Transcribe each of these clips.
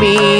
me.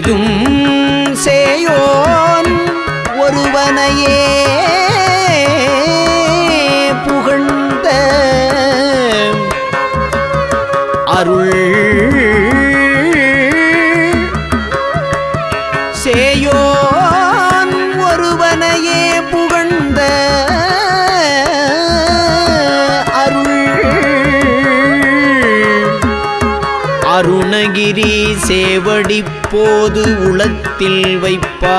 பெரிதும் அருணகிரி சேவடி போது உளத்தில் வைப்பா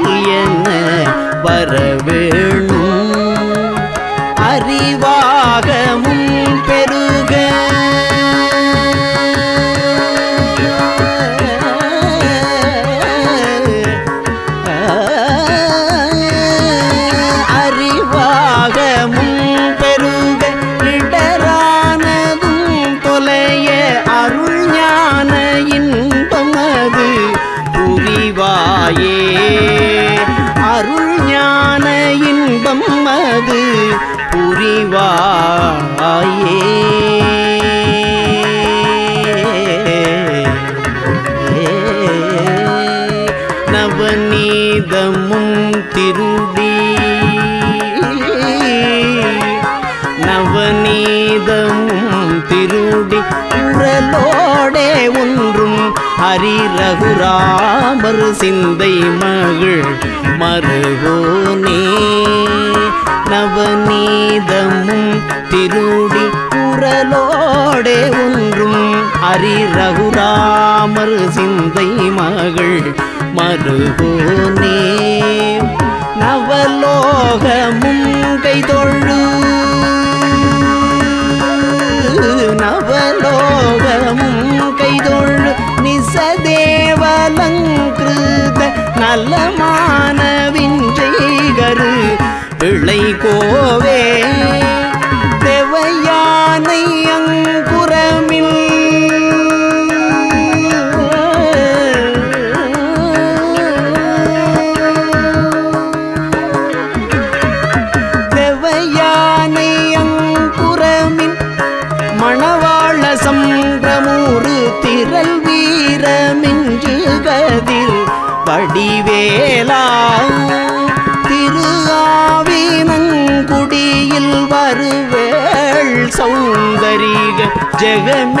குரலோடே ஒன்றும் ஹரி ரகுராமர் சிந்தை மகள் மருகோனே நவநீதமும் திருடி குரலோடே ஒன்றும் ஹரி ரகுராமர் சிந்தை மகள் மருகோனே நவலோகமும் கைதொழு. நவல் நலமான விஞ்சைகரு பிள்ளை கோவே. தேவையானை அங்குரமில். தேவையானை அங்குரமின் மணவாள சம்பிரமூறு திரல்வி வடிவேலா திரு ஆவினங்குடியில் வருவேள். சௌந்தரிக ஜெகமே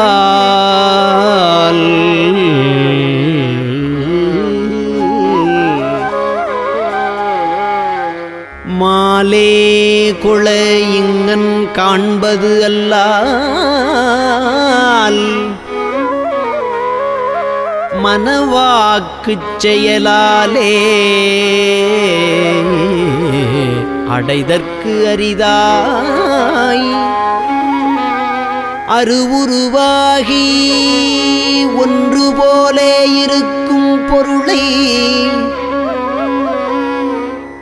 காண்பது அல்லால் மனவாக்கு செயலாலே அடைதற்கு அரிதாய். அருவுருவாகி ஒன்று போலே இருக்கும் பொருளை